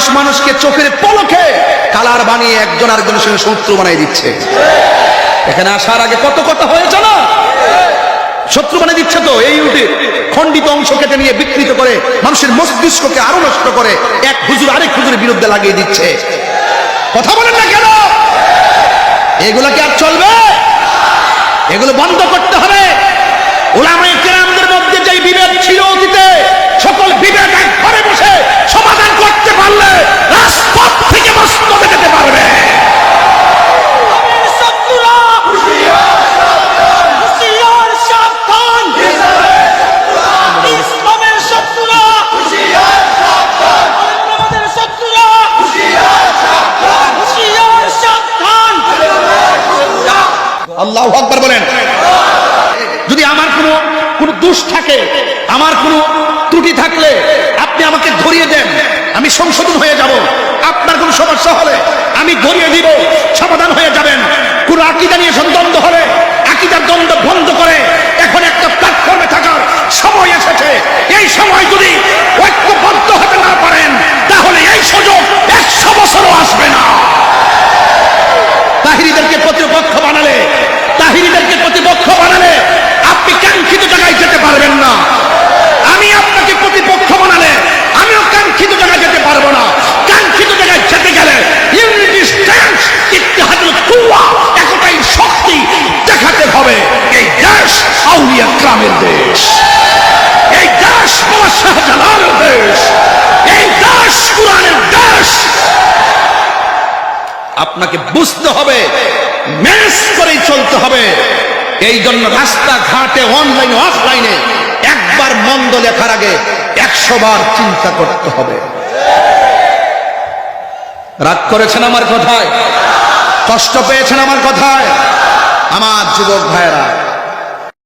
মানুষ মানুষকে চোখের পলকে কালার বানিয়ে একজন আরেকজনের সঙ্গে শত্রু বানিয়ে দিচ্ছে। এখানে আসার আগে কত কথা হয়েছে না? শত্রু বানিয়ে দিচ্ছে তো এই রুটে খণ্ডিত অংশ কেটে নিয়ে বিকৃত করে মানুষের মস্তিষ্ককে আরও নষ্ট করে এক হুজুর আরেক হুজুরের বিরুদ্ধে লাগিয়ে দিচ্ছে। কথা বলেন না কেন? এগুলো কি আর চলবে? এগুলো বন্ধ করতে হবে? আল্লাহ আকবার বলেন। যদি আমার কোনো কোনো দোষ থাকে, আমার কোনো ত্রুটি থাকলে আপনি আমাকে ধরিয়ে দেন, আমি সংশোধন হয়ে যাব। আপনার কোনো সমস্যা হলে আমি ধরিয়ে দিব, সমাধান হয়ে যাবেন। কোন আকিদা নিয়ে দ্বন্দ্ব হলে, আকিদার দ্বন্দ্ব বন্ধ করে এখন একটা প্ল্যাটফর্মে থাকার সময় এসেছে। এই সময় যদি ঐক্যবদ্ধ হতে না পারেন, তাহলে এই সুযোগ একশো বছরও আসবে না। তাহিরিদেরকে প্রতিপক্ষ গ্রামের দেশ। এই দেশ শাহজালালের দেশ। এই দেশ কোরআনের দেশ। আপনাকে বুঝতে হবে, ম্যানেজ করেই চলতে হবে। এই জন্য রাস্তা ঘাটে অনলাইনে, অফলাইনে একবার মন্দ লেখার আগে একশো বার চিন্তা করতে হবে। রাগ করেছেন আমার কথায়? কষ্ট পেয়েছেন আমার কথায়? আমার যুবক ভাইয়েরা